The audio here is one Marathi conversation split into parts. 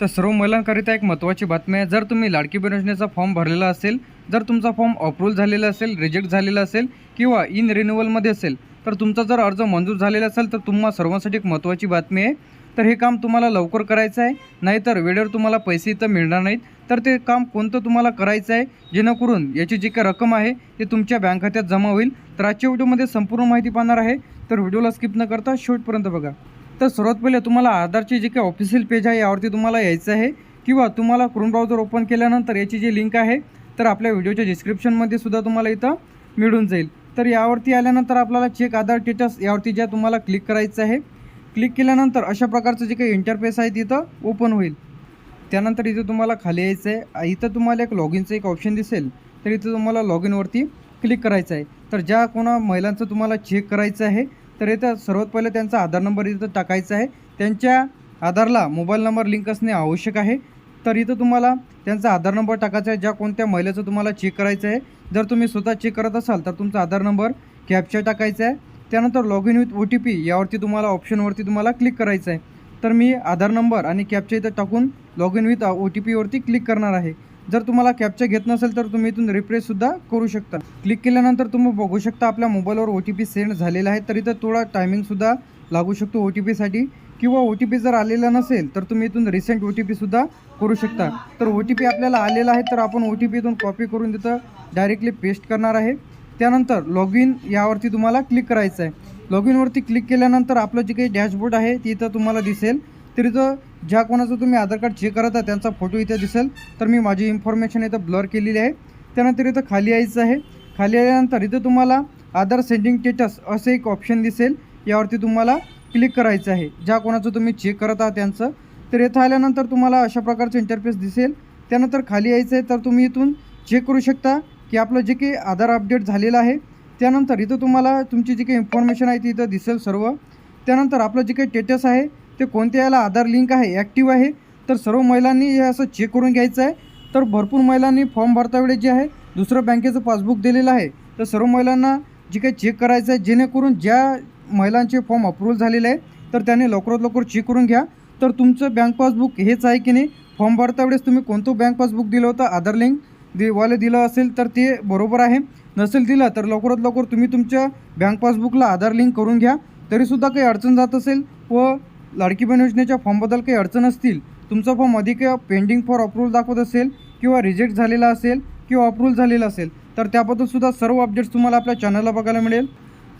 तर सर्व महिलांकरिता एक महत्त्वाची बातमी आहे. जर तुम्ही लाडकी बहीण योजनेचा फॉर्म भरलेला असेल जर तुमचा फॉर्म अप्रूव्ह झालेला असेल रिजेक्ट झालेला असेल किंवा इन रिन्युअलमध्ये असेल तर तुमचा जर अर्ज मंजूर झालेला असेल तर तुम्हा सर्वांसाठी एक महत्त्वाची बातमी आहे. तर हे काम तुम्हाला लवकर करायचं आहे. नाहीतर वेळेवर तुम्हाला पैसे इथं मिळणार नाहीत. तर ते काम कोणतं तुम्हाला करायचं आहे जेणेकरून याची जी काही रक्कम आहे ती तुमच्या बँक खात्यात जमा होईल. तर आजच्या व्हिडिओमध्ये संपूर्ण माहिती पाहणार आहे. तर व्हिडिओला स्किप न करता शेवटपर्यंत बघा. तर सर्वात पहिले तुम्हाला आधारची जी काही ऑफिशियल पेज आहे यावरती तुम्हाला यायचं आहे. किंवा तुम्हाला क्रोम ब्राउझर ओपन केल्यानंतर याची जी लिंक आहे तर आपल्या व्हिडिओच्या डिस्क्रिप्शनमध्ये सुद्धा तुम्हाला इथं मिळून जाईल. तर यावरती आल्यानंतर आपल्याला चेक आधार स्टेटस यावरती ज्या तुम्हाला क्लिक करायचं आहे क्लिक केल्यानंतर अशा प्रकारचं जे काही इंटरफेस आहे तिथं ओपन होईल. त्यानंतर इथं तुम्हाला खाली यायचं आहे. इथं तुम्हाला एक लॉग इनचं एक ऑप्शन दिसेल. तर इथं तुम्हाला लॉग इनवरती क्लिक करायचं आहे. तर ज्या कोणा महिलांचं तुम्हाला चेक करायचं आहे तर इथं सर्वात पहिले त्यांचा आधार नंबर इथं टाकायचा आहे. त्यांच्या आधारला मोबाईल नंबर लिंक असणे आवश्यक आहे. तर इथं तुम्हाला त्यांचा आधार नंबर टाकायचा आहे. ज्या कोणत्या महिलेचं तुम्हाला चेक करायचं आहे. जर तुम्ही स्वतः चेक करत असाल तर तुमचा आधार नंबर कॅप्चर टाकायचा आहे. त्यानंतर log in with O T P यावरती तुम्हाला ऑप्शनवरती तुम्हाला क्लिक करायचं आहे. तर मी आधार नंबर आणि कॅप्चा इथं टाकून log in with O T पीवरती click करणार आहे. जर तुम्हाला कॅप्चा घेत नसेल तर तुम्ही इथून रिफ्रेशसुद्धा करू शकता. क्लिक केल्यानंतर तुम्ही बघू शकता आपल्या मोबाईलवर ओ टी पी सेंड झालेला आहे. तर इथं थोडा टायमिंगसुद्धा लागू शकतो ओ टी पीसाठी किंवा ओ टी पी जर आलेला नसेल तर तुम्ही इथून रिसेंट ओ टी पीसुद्धा करू शकता. तर ओ टी पी आपल्याला आलेला आहे तर आपण ओ टी पी इथून कॉपी करून तिथं डायरेक्टली पेस्ट करणार आहे. त्यानंतर लॉग इन यावरती तुम्हाला क्लिक करायचं आहे लॉग इनवरती क्लिक केल्यानंतर आपलं जे काही डॅशबोर्ड आहे तिथं इथं तुम्हाला दिसेल. तर इथं ज्या कोणाचं तुम्ही आधार कार्ड चेक करत आहात त्यांचा फोटो इथं दिसेल. तर मी माझी इन्फॉर्मेशन इथं ब्लर केलेली आहे. त्यानंतर इथं खाली यायचं आहे. खाली आल्यानंतर इथं तुम्हाला आधार सेंडिंग स्टेटस असं एक ऑप्शन दिसेल. यावरती तुम्हाला क्लिक करायचं आहे. ज्या कोणाचं तुम्ही चेक करत आहात त्यांचं. तर इथं आल्यानंतर तुम्हाला अशा प्रकारचं इंटरफेस दिसेल. त्यानंतर खाली यायचं आहे तर तुम्ही इथून चेक करू शकता की आपलं जे काही आधार अपडेट झालेलं आहे. त्यानंतर इथं तुम्हाला तुमची जी काही इन्फॉर्मेशन आहे ती इथं दिसेल सर्व. त्यानंतर आपलं जे काही स्टेटस आहे ते कोणत्या याला आधार लिंक आहे ॲक्टिव्ह आहे तर सर्व महिलांनी हे असं चेक करून घ्यायचं आहे. तर भरपूर महिलांनी फॉर्म भरता वेळेस जे आहे दुसरं बँकेचं पासबुक दिलेलं आहे. तर सर्व महिलांना जे काही चेक करायचं आहे जेणेकरून ज्या महिलांचे फॉर्म अप्रूव्हल झालेले आहे तर त्यांनी लवकरात लवकर चेक करून घ्या. तर तुमचं बँक पासबुक हेच आहे की नाही फॉर्म भरता वेळेस तुम्ही कोणतं बँक पासबुक दिलं होतं आधार लिंक दिवाले दिलं असेल तर ते बरोबर आहे. नसेल दिलं तर लवकरात लवकर तुम्ही तुमच्या बँक पासबुकला आधार लिंक करून घ्या. तरीसुद्धा काही अडचण जात असेल व लाडकी बहीण योजनेच्या फॉर्मबद्दल काही अडचण असतील तुमचा फॉर्म अधिक पेंडिंग फॉर अप्रूव्हल दाखवत असेल किंवा रिजेक्ट झालेला असेल किंवा अप्रूव्हल झालेला असेल तर त्याबद्दलसुद्धा सर्व अपडेट्स तुम्हाला आपल्या चॅनलला बघायला मिळेल.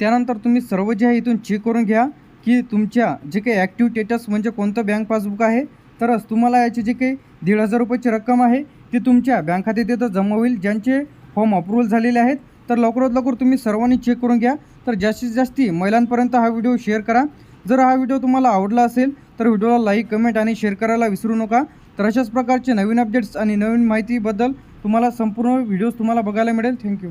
त्यानंतर तुम्ही सर्व जे आहे इथून चेक करून घ्या की तुमच्या जे काही ॲक्टिव्ह स्टेटस म्हणजे कोणतं बँक पासबुक आहे तरच तुम्हाला याची जी काही दीड हजार रुपयाची रक्कम आहे ती तुमच्या बँक खात्यात येतं जमा होईल. ज्यांचे फॉर्म अप्रूव्हल झालेले आहेत तर लवकरात लवकर तुम्ही सर्वांनी चेक करून घ्या. तर जास्तीत जास्ती महिलांपर्यंत हा व्हिडिओ शेअर करा. जर हा व्हिडिओ तुम्हाला आवडला असेल तर व्हिडिओला लाईक कमेंट आणि शेअर करायला विसरू नका. तर अशाच प्रकारचे नवीन अपडेट्स आणि नवीन माहितीबद्दल तुम्हाला संपूर्ण व्हिडिओज तुम्हाला बघायला मिळेल. थँक्यू.